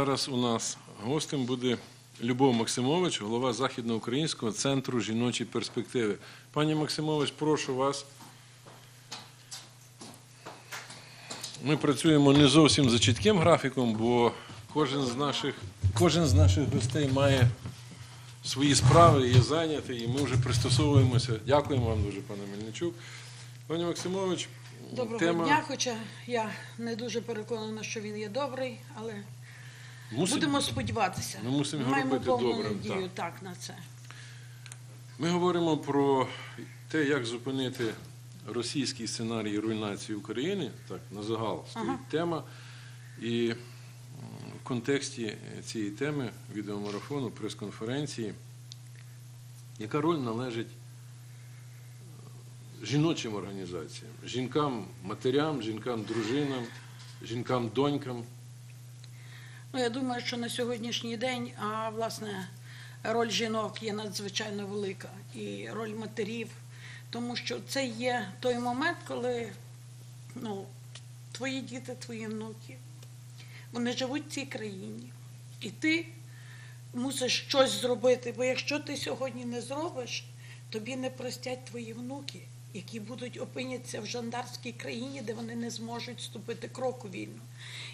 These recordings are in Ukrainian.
Зараз у нас гостем буде Любов Максимович, голова Західноукраїнського центру жіночі перспективи. Пані Максимович, прошу вас. Ми працюємо не зовсім за чітким графіком, бо кожен з наших, кожен з наших гостей має свої справи, є зайнятий, і ми вже пристосовуємося. Дякуємо вам дуже, пане Мельничук. Пані Максимович, Доброго тема дня, хоча я не дуже переконана, що він є добрий, але мусить будемо сподіватися. Ми мусимо його Маємо робити повну добрим, надію так. на це. Ми говоримо про те, як зупинити російський сценарій руйнації України, так на загал стоїть Ага. тема. І в контексті цієї теми відеомарафону, прес-конференції, яка роль належить е, жіночим організаціям, жінкам, матерям, жінкам, дружинам, жінкам, донькам. Ну, я думаю, що на сьогоднішній день, а власне, роль жінок є надзвичайно велика, і роль матерів, тому що це є той момент, коли ну, твої діти, твої внуки, вони живуть в цій країні, і ти мусиш щось зробити, бо якщо ти сьогодні не зробиш, тобі не простять твої внуки, які будуть опиняться в жандарській країні, де вони не зможуть ступити кроку вільно.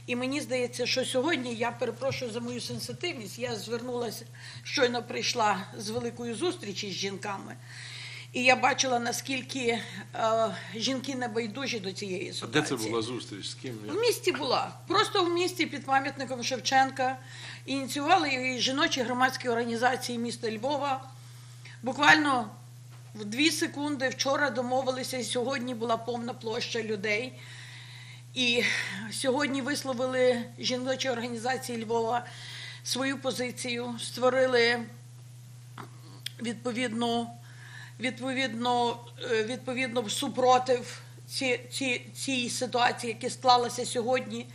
І мені здається, що сьогодні я перепрошую за мою сенситивність. Я звернулася, щойно прийшла з великої зустрічі з жінками. І я бачила, наскільки е, жінки небайдужі до цієї А де це була зустріч? З ким? В місті була. Просто в місті під пам'ятником Шевченка ініціювали і жіночі громадські організації міста Львова. Буквально в дві секунди вчора домовилися, і сьогодні була повна площа людей. І сьогодні висловили жіночі організації Львова свою позицію, створили відповідну, відповідно, е, відповідно супротив ці, ці, цій ситуації, яка склалася сьогодні.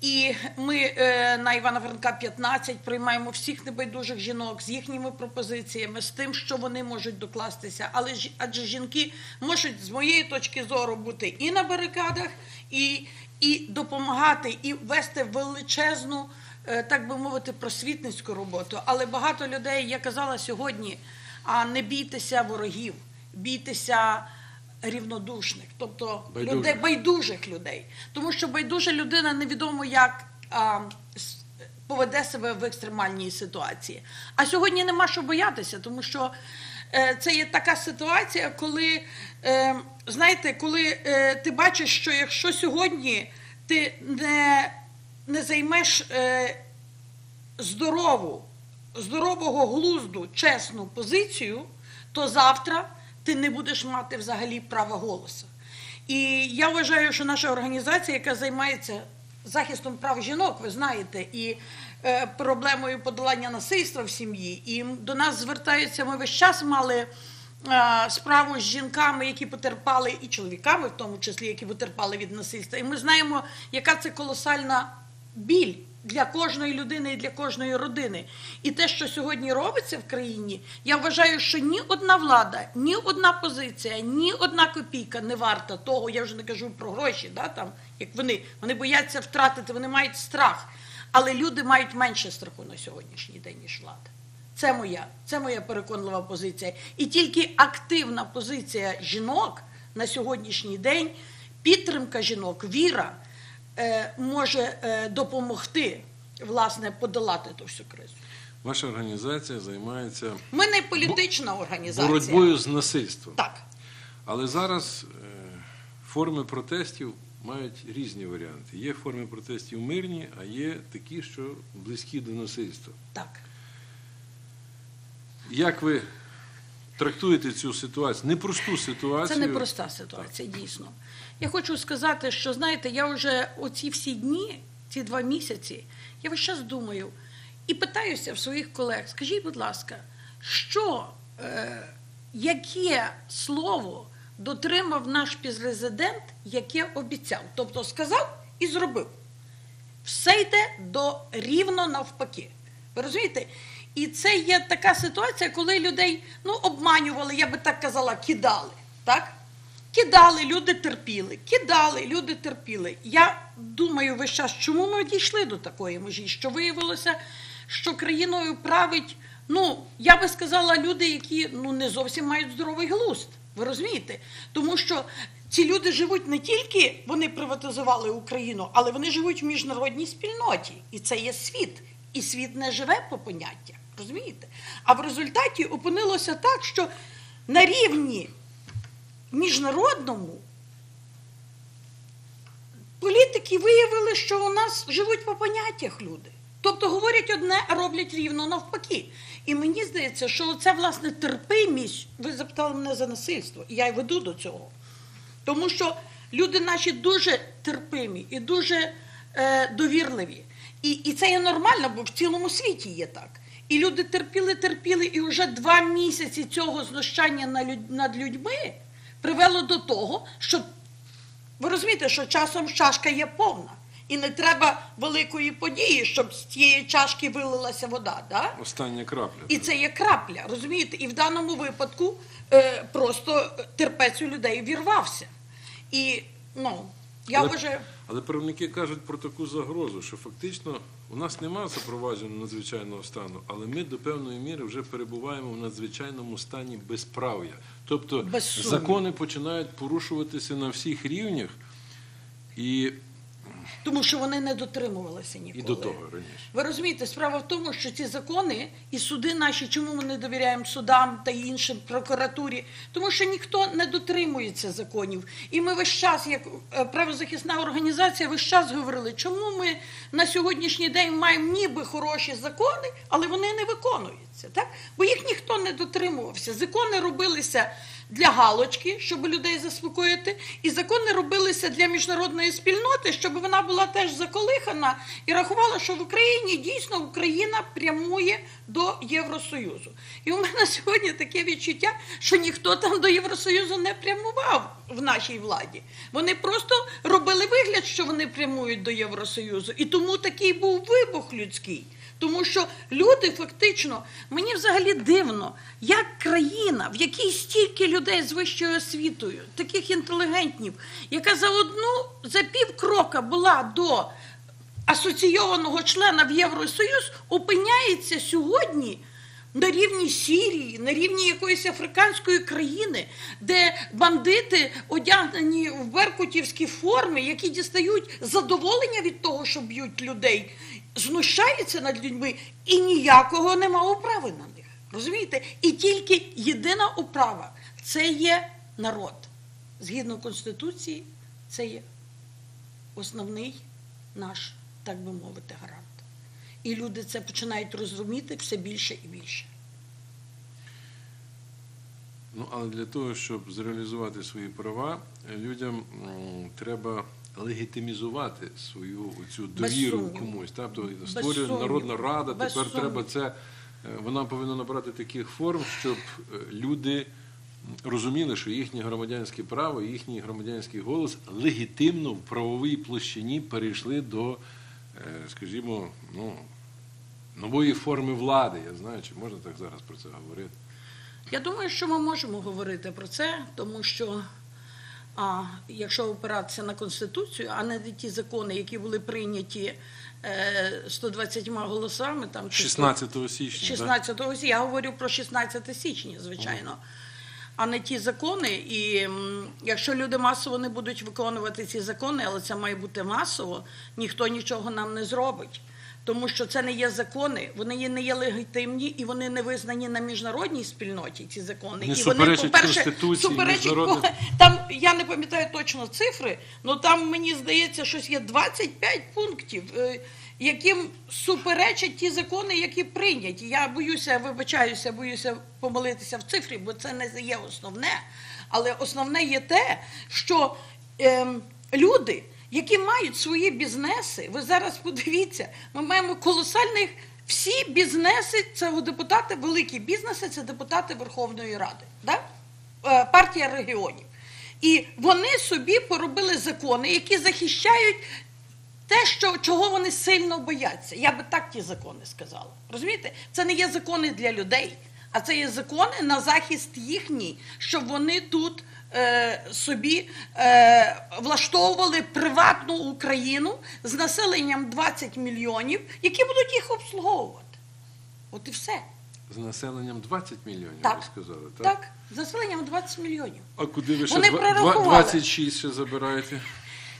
І ми е, на Івана Франка 15 приймаємо всіх небайдужих жінок з їхніми пропозиціями, з тим, що вони можуть докластися. Але ж адже жінки можуть з моєї точки зору бути і на барикадах, і, і допомагати, і вести величезну, е, так би мовити, просвітницьку роботу. Але багато людей, я казала сьогодні, а не бійтеся ворогів, бійтеся рівнодушних, тобто Байдужих. людей, байдужих людей. Тому що байдужа людина невідомо як а, поведе себе в екстремальній ситуації. А сьогодні нема що боятися, тому що е, це є така ситуація, коли, е, знаєте, коли е, ти бачиш, що якщо сьогодні ти не, не займеш е, здорову, здорового глузду, чесну позицію, то завтра ти не будеш мати взагалі права голосу. І я вважаю, що наша організація, яка займається захистом прав жінок, ви знаєте, і е, проблемою подолання насильства в сім'ї, і до нас звертаються, ми весь час мали е, справу з жінками, які потерпали, і чоловіками, в тому числі, які потерпали від насильства. І ми знаємо, яка це колосальна біль для кожної людини і для кожної родини. І те, що сьогодні робиться в країні, я вважаю, що ні одна влада, ні одна позиція, ні одна копійка не варта того. Я вже не кажу про гроші, да, там, як вони, вони бояться втратити, вони мають страх. Але люди мають менше страху на сьогоднішній день, ніж влада. Це моя, це моя переконлива позиція. І тільки активна позиція жінок на сьогоднішній день, підтримка жінок, віра може е, допомогти власне подолати ту всю кризу. Ваша організація займається Ми не політична організація. боротьбою з насильством. Так. Але зараз е, форми протестів мають різні варіанти. Є форми протестів мирні, а є такі, що близькі до насильства. Так. Як ви трактуєте цю ситуацію? Непросту ситуацію. Це непроста ситуація, дійсно. Я хочу сказати, що знаєте, я вже оці всі дні, ці два місяці, я весь час думаю і питаюся в своїх колег: скажіть, будь ласка, що, е, яке слово дотримав наш президент, яке обіцяв? Тобто сказав і зробив. Все йде до рівно навпаки. Ви розумієте? І це є така ситуація, коли людей ну, обманювали, я би так казала, кидали. Так? Кидали, люди терпіли, кидали, люди терпіли. Я думаю весь час, чому ми дійшли до такої межі, що виявилося, що країною править, ну, я би сказала, люди, які ну, не зовсім мають здоровий глузд. Ви розумієте? Тому що ці люди живуть не тільки вони приватизували Україну, але вони живуть в міжнародній спільноті. І це є світ. І світ не живе по поняттях. Розумієте? А в результаті опинилося так, що на рівні міжнародному політики виявили, що у нас живуть по поняттях люди. Тобто говорять одне, а роблять рівно навпаки. І мені здається, що це власне терпимість. Ви запитали мене за насильство, і я й веду до цього. Тому що люди наші дуже терпимі і дуже е, довірливі. І, і це є нормально, бо в цілому світі є так. І люди терпіли, терпіли, і вже два місяці цього знущання над людьми привело до того, що ви розумієте, що часом чашка є повна. І не треба великої події, щоб з цієї чашки вилилася вода. Да? Остання крапля. І це є крапля, розумієте? І в даному випадку е, просто терпець у людей вірвався. І ну, я Але- вважаю, Але правники кажуть про таку загрозу, що фактично у нас немає запровадження надзвичайного стану, але ми до певної міри вже перебуваємо в надзвичайному стані безправ'я. Тобто закони починають порушуватися на всіх рівнях і, тому що вони не дотримувалися ніколи. і до того раніше. Ви розумієте, справа в тому, що ці закони і суди наші, чому ми не довіряємо судам та іншим прокуратурі? Тому що ніхто не дотримується законів. І ми весь час, як е, правозахисна організація, весь час говорили, чому ми на сьогоднішній день маємо ніби хороші закони, але вони не виконуються. Так? Бо їх ніхто не дотримувався. Закони робилися для галочки, щоб людей заспокоїти, і закони робилися для міжнародної спільноти, щоб вона була теж заколихана і рахувала, що в Україні дійсно Україна прямує до Євросоюзу. І у мене сьогодні таке відчуття, що ніхто там до Євросоюзу не прямував в нашій владі. Вони просто робили вигляд, що вони прямують до Євросоюзу. І тому такий був вибух людський. Тому що люди фактично, мені взагалі дивно, як країна, в якій стільки людей з вищою освітою, таких інтелігентнів, яка за одну за пів крока була до асоційованого члена в Євросоюз, опиняється сьогодні. На рівні Сірії, на рівні якоїсь африканської країни, де бандити одягнені в беркутівські форми, які дістають задоволення від того, що б'ють людей, знущаються над людьми і ніякого нема управи на них. Розумієте? І тільки єдина управа це є народ. Згідно Конституції, це є основний наш, так би мовити, гарант. І люди це починають розуміти все більше і більше. Ну, але для того, щоб зреалізувати свої права, людям треба легітимізувати свою цю довіру комусь. Тобто створює народна рада, Без тепер сумніву. треба це, е, вона повинна набрати таких форм, щоб е, люди розуміли, що їхнє громадянське право, їхній громадянський голос легітимно в правовій площині перейшли до, е, скажімо, ну, нової форми влади. Я знаю, чи можна так зараз про це говорити. Я думаю, що ми можемо говорити про це, тому що а, якщо опиратися на Конституцію, а не на ті закони, які були прийняті е, 120 голосами, там чи 16 січня. да? 16 січня, я говорю про 16 січня, звичайно. А не ті закони, і якщо люди масово не будуть виконувати ці закони, але це має бути масово, ніхто нічого нам не зробить. Тому що це не є закони, вони не є легітимні і вони не визнані на міжнародній спільноті. Ці закони Вони і суперечать Конституції, суперечать міжнародним- по- там. Я не пам'ятаю точно цифри, але там мені здається, щось є 25 пунктів, е, яким суперечать ті закони, які прийняті. Я боюся, вибачаюся, боюся помилитися в цифрі, бо це не є основне. Але основне є те, що ем, люди, які мають свої бізнеси, ви зараз подивіться, ми маємо колосальних. Всі бізнеси це у депутати, великі бізнеси це депутати Верховної Ради, да? Е, партія регіонів. І вони собі поробили закони, які захищають те, що, чого вони сильно бояться. Я би так ті закони сказала. Розумієте? Це не є закони для людей, а це є закони на захист їхній, щоб вони тут собі е, влаштовували приватну Україну з населенням 20 мільйонів, які будуть їх обслуговувати. От і все. З населенням 20 мільйонів, Так. ви сказали, так? Так, з населенням 20 мільйонів. А куди ви ще Вони два- прорахували. два- 26 ще забираєте?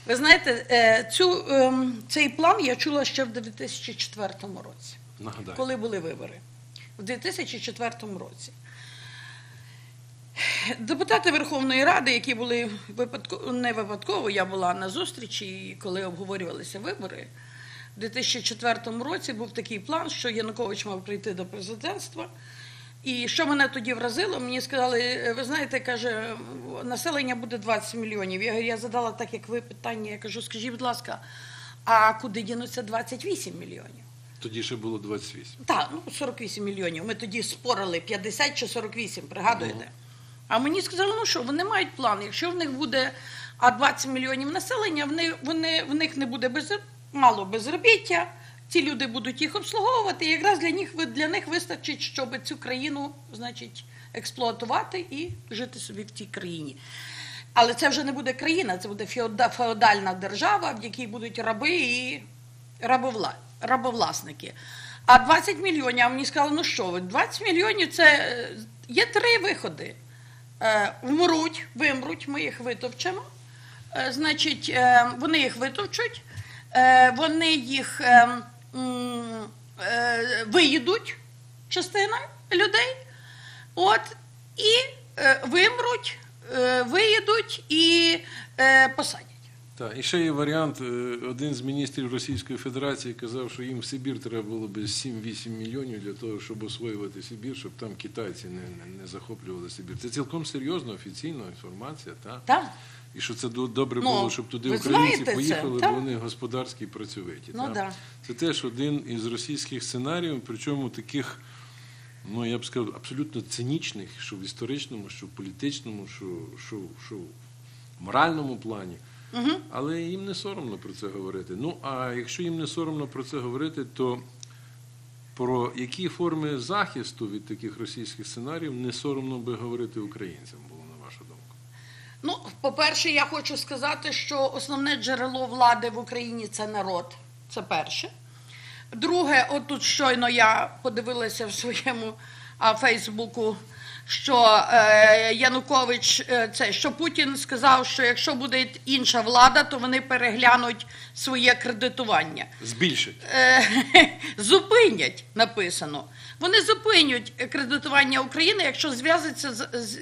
Ви знаєте, е, цю, ем, цей план я чула ще в 2004 році. Нагадаю. коли були вибори в 2004 році. Депутати Верховної Ради, які були випадково, не випадково, я була на зустрічі, коли обговорювалися вибори. У 2004 році був такий план, що Янукович мав прийти до президентства. І що мене тоді вразило, мені сказали, ви знаєте, каже, населення буде 20 мільйонів. Я, я задала так, як ви питання. Я кажу, скажіть, будь ласка, а куди дінуться 28 мільйонів? Тоді ще було 28. Так, ну 48 мільйонів. Ми тоді спорили 50 чи 48, пригадуєте? А мені сказали, ну що, вони мають план. Якщо в них буде а 20 мільйонів населення, в них, вони, в них не буде без, мало безробіття, ці люди будуть їх обслуговувати, і якраз для них, для них вистачить, щоб цю країну, значить, експлуатувати і жити собі в цій країні. Але це вже не буде країна, це буде феодальна держава, в якій будуть раби і рабовла, рабовласники. А 20 мільйонів, а мені сказали, ну що ви, 20 мільйонів це е, є три виходи. Е, Вмруть, вимруть, ми їх витовчемо. Е, Значить, е, вони їх витовчуть, вони їх виїдуть, частина людей. От, і вимруть, виїдуть і посадять. Так, і ще є варіант. е, Один з міністрів Російської Федерації казав, що їм в Сибір треба було би 7-8 мільйонів для того, щоб освоювати Сибір, щоб там китайці не, не, не захоплювали Сибір. Це цілком серйозна офіційна інформація, так? Так? І що це до- добре Ну, було, щоб туди українці знаєте це, поїхали, бо вони господарські і працьовиті. Ну да. Це теж один із російських сценаріїв, причому таких, ну я б сказав, абсолютно цинічних, що в історичному, що в політичному, що, що, що в моральному плані. Угу. Але їм не соромно про це говорити. Ну, а якщо їм не соромно про це говорити, то про які форми захисту від таких російських сценаріїв не соромно би говорити українцям, було на вашу думку. Ну, по-перше, я хочу сказати, що основне джерело влади в Україні це народ. Це перше. Друге, от тут щойно я подивилася в своєму Фейсбуку, що е, Янукович, е, це що Путін сказав, що якщо буде інша влада, то вони переглянуть своє кредитування. Збільшить. Е, зупинять, написано. Вони зупинять кредитування України, якщо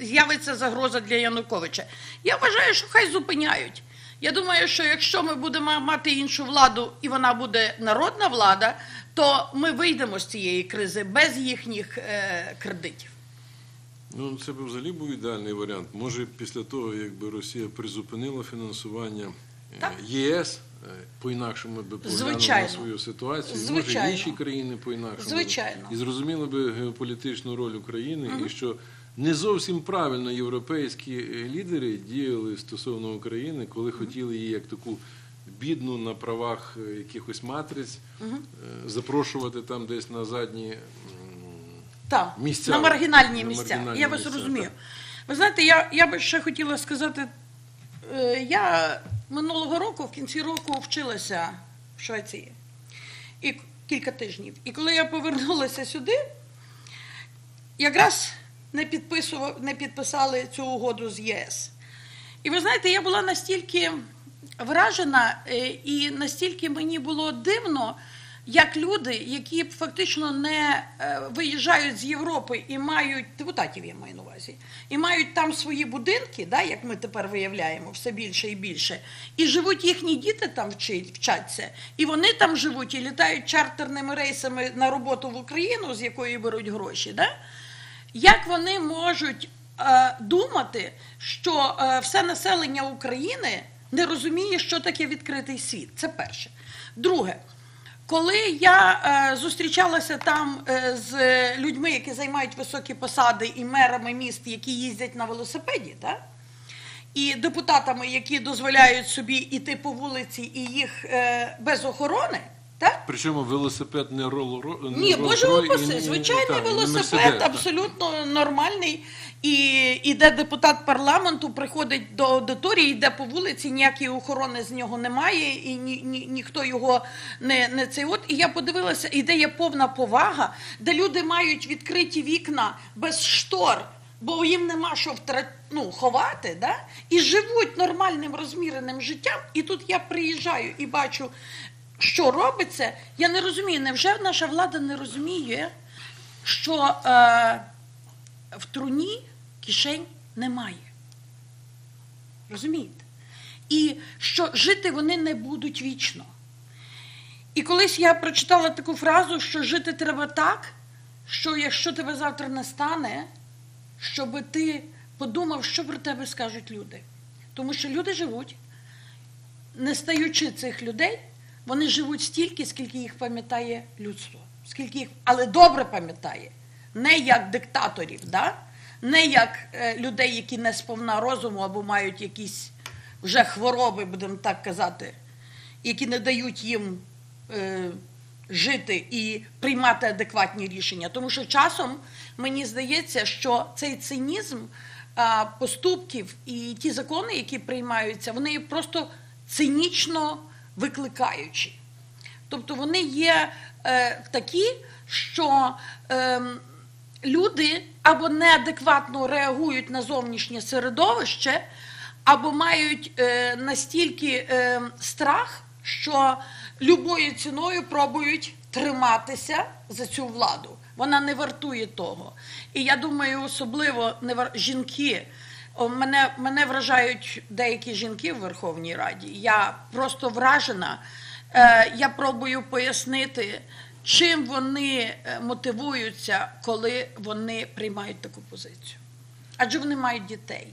з'явиться загроза для Януковича. Я вважаю, що хай зупиняють. Я думаю, що якщо ми будемо мати іншу владу і вона буде народна влада, то ми вийдемо з цієї кризи без їхніх е, кредитів. Ну, це б взагалі був ідеальний варіант. Може, після того, якби Росія призупинила фінансування е, Так. ЄС, е, по-інакшому би поглянули на свою ситуацію. Може, інші країни по-інакшому. Звичайно. І зрозуміли би геополітичну роль України, і що не зовсім правильно європейські е, лідери діяли стосовно України, коли хотіли її як таку бідну на правах якихось матриць е, запрошувати там десь на задні. М, Так, Місця. на маргінальні На місця. маргінальні я вас місця, розумію. так. Ви знаєте, я, я би ще хотіла сказати, е, я минулого року, в кінці року, вчилася в Швеції. І кілька тижнів. І коли я повернулася сюди, якраз не, підписував, не підписали цю угоду з ЄС. І ви знаєте, я була настільки вражена, е, і настільки мені було дивно, як люди, які фактично не е, виїжджають з Європи і мають депутатів, я маю на увазі, і мають там свої будинки, да, як ми тепер виявляємо, все більше і більше, і живуть їхні діти там вчить, вчаться, і вони там живуть і літають чартерними рейсами на роботу в Україну, з якої беруть гроші. Да? Як вони можуть е, думати, що е, все населення України не розуміє, що таке відкритий світ? Це перше. Друге, коли я е, зустрічалася там е, з людьми, які займають високі посади, і мерами міст, які їздять на велосипеді, да? і депутатами, які дозволяють собі йти по вулиці і їх е, без охорони, Так? Причому велосипед не рол ро Ні, не боже упаси, звичайний велосипед, абсолютно нормальний. І іде депутат парламенту, приходить до аудиторії, йде по вулиці, ніякої охорони з нього немає, і ні, ні, ніхто його не, не цей от. І я подивилася, і де є повна повага, де люди мають відкриті вікна без штор. Бо їм нема що втра... ну, ховати, да? і живуть нормальним розміреним життям. І тут я приїжджаю і бачу, що робиться. Я не розумію, невже наша влада не розуміє, що е, в труні кишень немає. Розумієте? І що жити вони не будуть вічно. І колись я прочитала таку фразу, що жити треба так, що якщо тебе завтра не стане, щоб ти подумав, що про тебе скажуть люди. Тому що люди живуть, не стаючи цих людей, вони живуть стільки, скільки їх пам'ятає людство. Скільки їх, але добре пам'ятає. Не як диктаторів, да? не як е, людей, які не сповна розуму або мають якісь вже хвороби, будемо так казати, які не дають їм е, жити і приймати адекватні рішення. Тому що часом мені здається, що цей цинізм поступків і ті закони, які приймаються, вони просто цинічно викликаючі. Тобто вони є е, такі, що е, люди або неадекватно реагують на зовнішнє середовище, або мають е, настільки е, страх, що любою ціною пробують триматися за цю владу. Вона не вартує того. І я думаю, особливо не вар... жінки. Мене, мене вражають деякі жінки в Верховній Раді. Я просто вражена. Е, я пробую пояснити, чим вони е, мотивуються, коли вони приймають таку позицію. Адже вони мають дітей.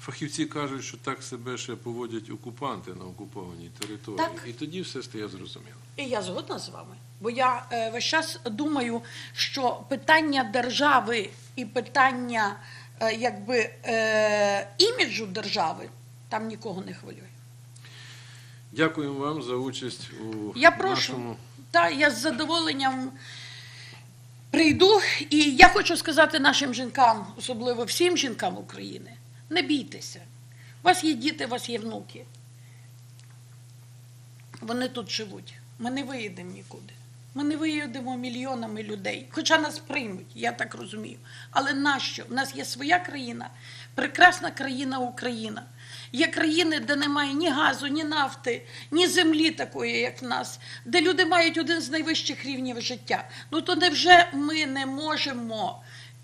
Фахівці кажуть, що так себе ще поводять окупанти на окупованій території. Так. І тоді все стає зрозуміло. І я згодна з вами. Бо я е, весь час думаю, що питання держави і питання якби, е, іміджу держави там нікого не хвилює. Дякуємо вам за участь у Я прошу. нашому. Та я з задоволенням прийду. І я хочу сказати нашим жінкам, особливо всім жінкам України, не бійтеся. У вас є діти, у вас є внуки. Вони тут живуть. Ми не виїдемо нікуди. Ми не виїдемо мільйонами людей, хоча нас приймуть, я так розумію. Але нащо? У нас є своя країна, прекрасна країна Україна. Є країни, де немає ні газу, ні нафти, ні землі такої, як в нас, де люди мають один з найвищих рівнів життя. Ну то невже ми не можемо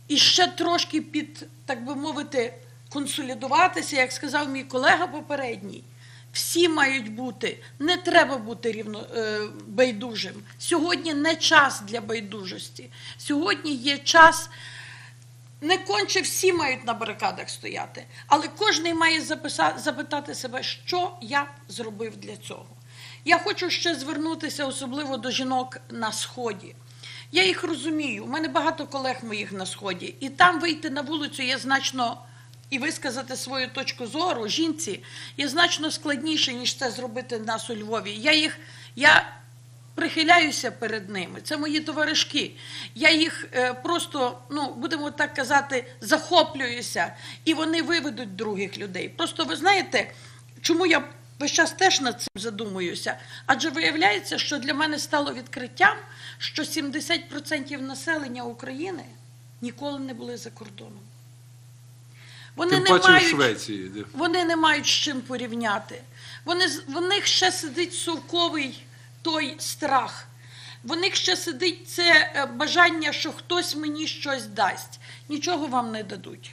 і ще трошки під, так би мовити, консолідуватися, як сказав мій колега попередній. Всі мають бути, не треба бути рівно е, байдужим. Сьогодні не час для байдужості. Сьогодні є час. Не конче всі мають на барикадах стояти, але кожен має запитати себе, що я зробив для цього. Я хочу ще звернутися особливо до жінок на сході. Я їх розумію. У мене багато колег моїх на сході, і там вийти на вулицю є значно і висказати свою точку зору жінці є значно складніше, ніж це зробити нас у Львові. Я їх я прихиляюся перед ними. Це мої товаришки. Я їх е, просто, ну будемо так казати, захоплююся, і вони виведуть других людей. Просто ви знаєте, чому я весь час теж над цим задумуюся? Адже виявляється, що для мене стало відкриттям, що 70% населення України ніколи не були за кордоном. Вони Тим не паче в мають Швеції. Де... вони не мають з чим порівняти. Вони, в них ще сидить совковий той страх. В них ще сидить це е, бажання, що хтось мені щось дасть. Нічого вам не дадуть.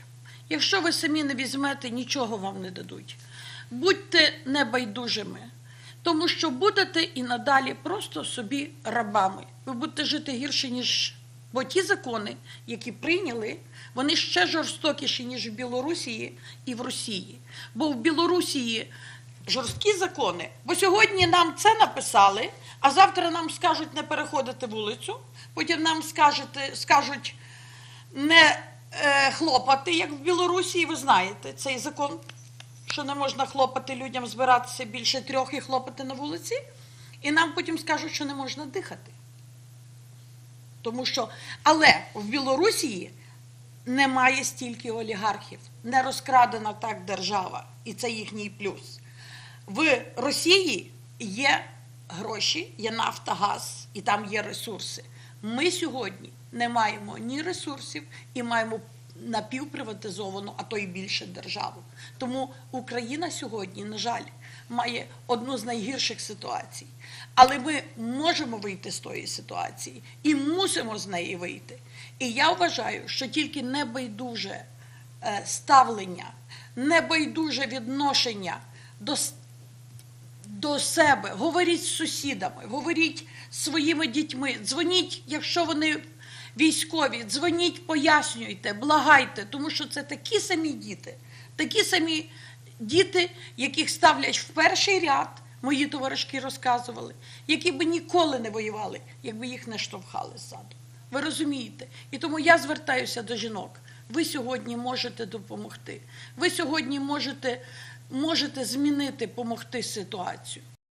Якщо ви самі не візьмете, нічого вам не дадуть. Будьте небайдужими, тому що будете і надалі просто собі рабами. Ви будете жити гірше, ніж. Бо ті закони, які прийняли, вони ще жорстокіші, ніж в Білорусі і в Росії. Бо в Білорусі жорсткі закони, бо сьогодні нам це написали, а завтра нам скажуть не переходити вулицю, потім нам скажете, скажуть не е, хлопати, як в Білорусі, ви знаєте цей закон, що не можна хлопати людям збиратися більше трьох і хлопати на вулиці. І нам потім скажуть, що не можна дихати. Тому що, але в Білорусі немає стільки олігархів, не розкрадена так держава, і це їхній плюс. В Росії є гроші, є нафта, газ, і там є ресурси. Ми сьогодні не маємо ні ресурсів і маємо напівприватизовану, а то й більше державу. Тому Україна сьогодні, на жаль, має одну з найгірших ситуацій. Але ми можемо вийти з тої ситуації і мусимо з неї вийти. І я вважаю, що тільки небайдуже е, ставлення, небайдуже відношення до, до себе, говоріть з сусідами, говоріть з своїми дітьми, дзвоніть, якщо вони військові, дзвоніть, пояснюйте, благайте, тому що це такі самі діти, такі самі діти, яких ставлять в перший ряд, мої товаришки розказували, які би ніколи не воювали, якби їх не штовхали ззаду. Ви розумієте? І тому я звертаюся до жінок. Ви сьогодні можете допомогти. Ви сьогодні можете, можете змінити, допомогти ситуацію.